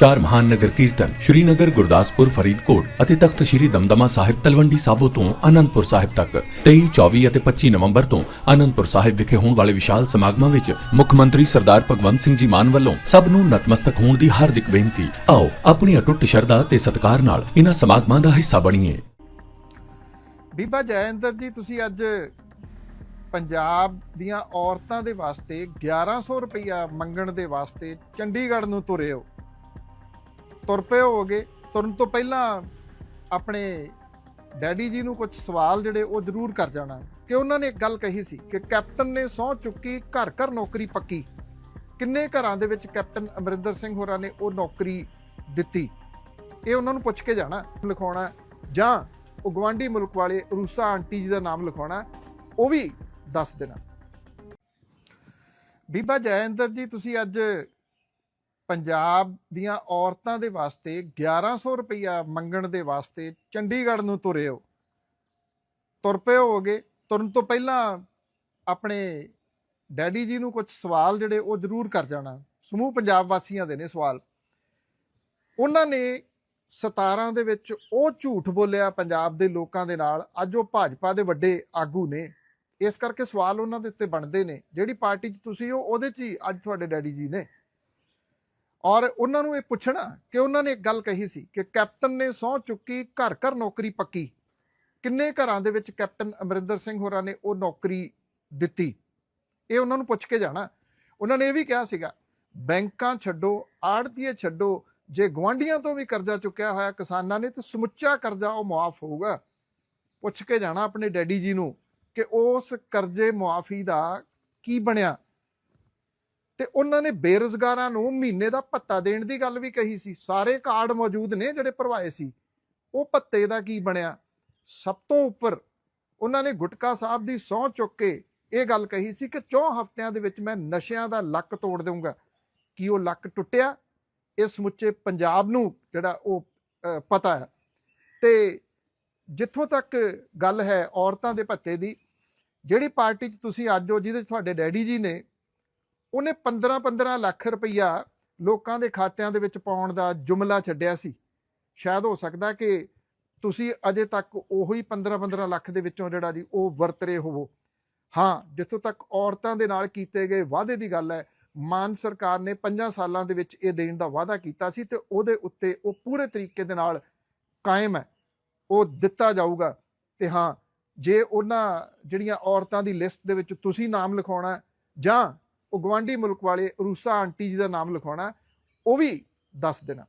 ਚਾਰ ਮਹਾਨ ਨਗਰ ਕੀਰਤਨ ਸ਼੍ਰੀਨਗਰ, ਗੁਰਦਾਸਪੁਰ, ਫਰੀਦਕੋਟ ਅਤੇ ਤਖਤ ਸ਼੍ਰੀ ਦਮਦਮਾ ਸਾਹਿਬ ਤਲਵੰਡੀ ਸਾਬੋ ਤੋਂ ਅਨੰਦਪੁਰ ਸਾਹਿਬ ਤੱਕ। 23 24 ਅਤੇ 25 ਨਵੰਬਰ ਤੋਂ ਅਨੰਦਪੁਰ ਸਾਹਿਬ ਵਿਖੇ ਹੋਣ ਵਾਲੇ ਵਿਸ਼ਾਲ ਸਮਾਗਮਾਂ ਵਿੱਚ ਮੁੱਖ ਮੰਤਰੀ ਸਰਦਾਰ ਭਗਵੰਤ ਸਿੰਘ ਜੀ ਮਾਨ ਵੱਲੋਂ ਸਭ ਨੂੰ ਨਤਮਸਤਕ ਹੋਣ ਦੀ ਹਾਰਦਿਕ ਬੇਨਤੀ। ਆਓ, ਆਪਣੀ ਅਟੁੱਟ ਸ਼ਰਧਾ ਤੇ ਸਤਿਕਾਰ ਨਾਲ ਇਹਨਾਂ ਸਮਾਗਮਾਂ ਦਾ ਹਿੱਸਾ ਬਣੀਏ। ਬੀਬਾ ਜੈਇੰਦਰ ਜੀ, ਤੁਸੀਂ ਅੱਜ ਪੰਜਾਬ ਦੀਆਂ ਔਰਤਾਂ ਦੇ ਵਾਸਤੇ 1100 ਰੁਪਇਆ ਮੰਗਣ ਦੇ ਵਾਸਤੇ ਚੰਡੀਗੜ੍ਹ ਨੂੰ ਤੁਰੇ ਹੋ। ਤੁਰ ਪਏ ਹੋਗੇ ਤੁਰਨ ਤੋਂ ਪਹਿਲਾਂ ਆਪਣੇ ਡੈਡੀ ਜੀ ਨੂੰ ਕੁਝ ਸਵਾਲ ਜਿਹੜੇ ਉਹ ਜ਼ਰੂਰ ਕਰ ਜਾਣਾ। ਕਿ ਉਹਨਾਂ ਨੇ ਇੱਕ ਗੱਲ ਕਹੀ ਸੀ ਕਿ ਕੈਪਟਨ ਨੇ ਸਹੁੰ ਚੁੱਕੀ, ਘਰ ਘਰ ਨੌਕਰੀ ਪੱਕੀ। ਕਿੰਨੇ ਘਰਾਂ ਦੇ ਵਿੱਚ ਕੈਪਟਨ ਅਮਰਿੰਦਰ ਸਿੰਘ ਹੋਰਾਂ ਨੇ ਉਹ ਨੌਕਰੀ ਦਿੱਤੀ? ਇਹ ਉਹਨਾਂ ਨੂੰ ਪੁੱਛ ਕੇ ਜਾਣਾ, ਲਿਖਾਉਣਾ, ਜਾਂ ਉਹ ਗਵਾਂਢੀ ਮੁਲਕ ਵਾਲੇ ਰੂਸਾ ਆਂਟੀ ਜੀ ਦਾ ਨਾਮ ਲਿਖਾਉਣਾ, ਉਹ ਵੀ ਦੱਸ ਦੇਣਾ। ਬੀਬਾ ਜੈਇੰਦਰ ਜੀ, ਤੁਸੀਂ ਅੱਜ ਪੰਜਾਬ ਦੀਆਂ ਔਰਤਾਂ ਦੇ ਵਾਸਤੇ 1100 ਰੁਪਇਆ ਮੰਗਣ ਦੇ ਵਾਸਤੇ ਚੰਡੀਗੜ੍ਹ ਨੂੰ ਤੁਰੇ ਹੋ। ਤੁਰ ਪਏ ਹੋਗੇ ਤੁਰਨ ਤੋਂ ਪਹਿਲਾਂ ਆਪਣੇ ਡੈਡੀ ਜੀ ਨੂੰ ਕੁਝ ਸਵਾਲ ਜਿਹੜੇ ਉਹ ਜ਼ਰੂਰ ਕਰ ਜਾਣਾ। ਸਮੂਹ ਪੰਜਾਬ ਵਾਸੀਆਂ ਦੇ ਨੇ ਸਵਾਲ। ਉਹਨਾਂ ਨੇ 17 ਦੇ ਵਿੱਚ ਉਹ ਝੂਠ ਬੋਲਿਆ ਪੰਜਾਬ ਦੇ ਲੋਕਾਂ ਦੇ ਨਾਲ। ਅੱਜ ਉਹ ਭਾਜਪਾ ਦੇ ਵੱਡੇ ਆਗੂ ਨੇ। ਇਸ ਕਰਕੇ ਸਵਾਲ ਉਹਨਾਂ ਦੇ ਉੱਤੇ ਬਣਦੇ ਨੇ। ਜਿਹੜੀ ਪਾਰਟੀ 'ਚ ਤੁਸੀਂ ਹੋ, ਉਹਦੇ 'ਚ ਹੀ ਅੱਜ ਤੁਹਾਡੇ ਡੈਡੀ ਜੀ ਨੇ। ਔਰ ਉਹਨਾਂ ਨੂੰ ਇਹ ਪੁੱਛਣਾ ਕਿ ਉਹਨਾਂ ਨੇ ਇੱਕ ਗੱਲ ਕਹੀ ਸੀ ਕਿ ਕੈਪਟਨ ਨੇ ਸਹੁੰ ਚੁੱਕੀ, ਘਰ ਘਰ ਨੌਕਰੀ ਪੱਕੀ। ਕਿੰਨੇ ਘਰਾਂ ਦੇ ਵਿੱਚ ਕੈਪਟਨ ਅਮਰਿੰਦਰ ਸਿੰਘ ਹੋਰਾਂ ਨੇ ਉਹ ਨੌਕਰੀ ਦਿੱਤੀ? ਇਹ ਉਹਨਾਂ ਨੂੰ ਪੁੱਛ ਕੇ ਜਾਣਾ। ਉਹਨਾਂ ਨੇ ਇਹ ਵੀ ਕਿਹਾ ਸੀਗਾ, ਬੈਂਕਾਂ ਛੱਡੋ, ਆੜਤੀਏ ਛੱਡੋ, ਜੇ ਗਵਾਂਢੀਆਂ ਤੋਂ ਵੀ ਕਰਜ਼ਾ ਚੁੱਕਿਆ ਹੋਇਆ ਕਿਸਾਨਾਂ ਨੇ ਤੇ ਸਮੁੱਚਾ ਕਰਜ਼ਾ ਉਹ ਮੁਆਫ ਹੋਊਗਾ। ਪੁੱਛ ਕੇ ਜਾਣਾ ਆਪਣੇ ਡੈਡੀ ਜੀ ਨੂੰ ਕਿ ਉਸ ਕਰਜ਼ੇ ਮੁਆਫੀ ਦਾ ਕੀ ਬਣਿਆ? ਤੇ ਉਹਨਾਂ ਨੇ ਬੇਰੁਜ਼ਗਾਰਾਂ ਨੂੰ ਮਹੀਨੇ ਦਾ ਭੱਤਾ ਦੇਣ ਦੀ ਗੱਲ ਵੀ ਕਹੀ ਸੀ। ਸਾਰੇ ਕਾਰਡ ਮੌਜੂਦ ਨੇ ਜਿਹੜੇ ਭਰਵਾਏ ਸੀ। ਉਹ ਭੱਤੇ ਦਾ ਕੀ ਬਣਿਆ? ਸਭ ਤੋਂ ਉੱਪਰ ਉਹਨਾਂ ਨੇ ਗੁਟਕਾ ਸਾਹਿਬ ਦੀ ਸਹੁੰ ਚੁੱਕ ਕੇ ਇਹ ਗੱਲ ਕਹੀ ਸੀ ਕਿ ਚੌ ਹਫ਼ਤਿਆਂ ਦੇ ਵਿੱਚ ਮੈਂ ਨਸ਼ਿਆਂ ਦਾ ਲੱਕ ਤੋੜ ਦੇਵਾਂਗਾ ਕੀ ਉਹ ਲੱਕ ਟੁੱਟਿਆ? ਇਹ ਸਮੁੱਚੇ ਪੰਜਾਬ ਨੂੰ ਜਿਹੜਾ ਉਹ ਪਤਾ ਹੈ। ਤੇ ਜਿੱਥੋਂ ਤੱਕ ਗੱਲ ਹੈ ਔਰਤਾਂ ਦੇ ਭੱਤੇ ਦੀ, ਜਿਹੜੀ ਪਾਰਟੀ 'ਚ ਤੁਸੀਂ ਅੱਜ ਹੋ, ਜਿਹਦੇ 'ਚ ਤੁਹਾਡੇ ਡੈਡੀ ਜੀ ਨੇ ਉਹਨੇ 15-15 ਲੱਖ ਰੁਪਈਆ ਲੋਕਾਂ ਦੇ ਖਾਤਿਆਂ ਦੇ ਵਿੱਚ ਪਾਉਣ ਦਾ ਜੁਮਲਾ ਛੱਡਿਆ ਸੀ। ਸ਼ਾਇਦ ਹੋ ਸਕਦਾ ਕਿ ਤੁਸੀਂ ਅਜੇ ਤੱਕ ਉਹੀ 15-15 ਲੱਖ ਦੇ ਵਿੱਚੋਂ ਜਿਹੜਾ ਜੀ ਉਹ ਵਰਤ ਰਹੇ ਹੋਵੋ। ਹਾਂ, ਜਿੱਥੋਂ ਤੱਕ ਔਰਤਾਂ ਦੇ ਨਾਲ ਕੀਤੇ ਗਏ ਵਾਅਦੇ ਦੀ ਗੱਲ ਹੈ, ਮਾਨ ਸਰਕਾਰ ਨੇ 5 ਸਾਲਾਂ ਦੇ ਵਿੱਚ ਇਹ ਦੇਣ ਦਾ ਵਾਅਦਾ ਕੀਤਾ ਸੀ ਤੇ ਉਹਦੇ ਉੱਤੇ ਉਹ ਪੂਰੇ ਤਰੀਕੇ ਦੇ ਨਾਲ ਕਾਇਮ ਹੈ। ਉਹ ਦਿੱਤਾ ਜਾਊਗਾ ਤੇ ਹਾਂ, ਜੇ ਉਹਨਾਂ ਜਿਹੜੀਆਂ ਔਰਤਾਂ ਦੀ ਲਿਸਟ ਦੇ ਵਿੱਚ ਤੁਸੀਂ ਨਾਮ ਲਿਖਾਉਣਾ ਜਾਂ ਉਹ ਗਵਾਂਢੀ ਮੁਲਕ ਵਾਲੇ ਰੂਸਾ ਆਂਟੀ ਜੀ ਦਾ ਨਾਮ ਲਿਖਾਉਣਾ ਉਹ ਵੀ ਦੱਸ ਦੇਣਾ।